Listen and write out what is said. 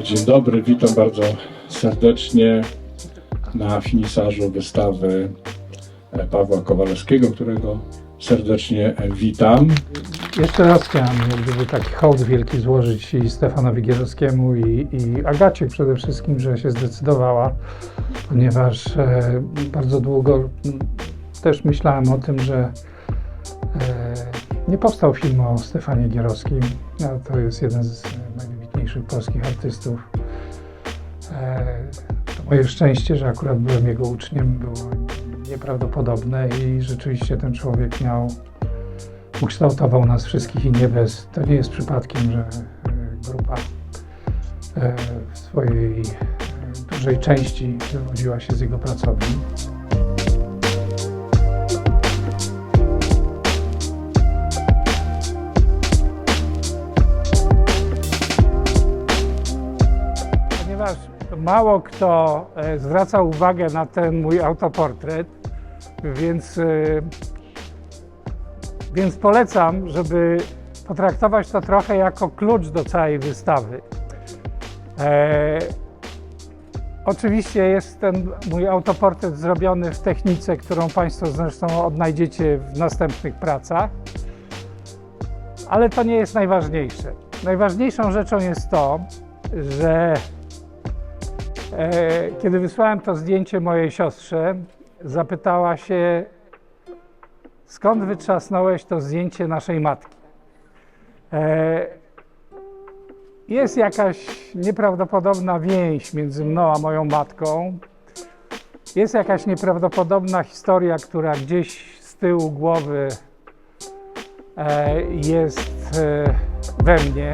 Dzień dobry, witam bardzo serdecznie na finisarzu wystawy e, Pawła Kowalewskiego, którego serdecznie witam. Jeszcze raz chciałem jak gdyby taki hołd wielki złożyć i Stefanowi Gierowskiemu i, i Agacie przede wszystkim, że się zdecydowała, ponieważ e, bardzo długo też myślałem o tym, że e, nie powstał film o Stefanie Gierowskim. A to jest jeden z najwybitniejszych polskich artystów. E, to moje szczęście, że akurat byłem jego uczniem, było nieprawdopodobne i rzeczywiście ten człowiek miał ukształtował nas wszystkich i nie bez. To nie jest przypadkiem, że e, grupa e, w swojej dużej części wywodziła się z jego pracowni. Mało kto e, zwraca uwagę na ten mój autoportret, więc e, więc polecam, żeby potraktować to trochę jako klucz do całej wystawy. E, oczywiście jest ten mój autoportret zrobiony w technice, którą Państwo zresztą odnajdziecie w następnych pracach, ale to nie jest najważniejsze. Najważniejszą rzeczą jest to, że kiedy wysłałem to zdjęcie mojej siostrze, zapytała się, skąd wytrzasnąłeś to zdjęcie naszej matki? E, jest jakaś nieprawdopodobna więź między mną a moją matką. Jest jakaś nieprawdopodobna historia, która gdzieś z tyłu głowy e, jest e, we mnie.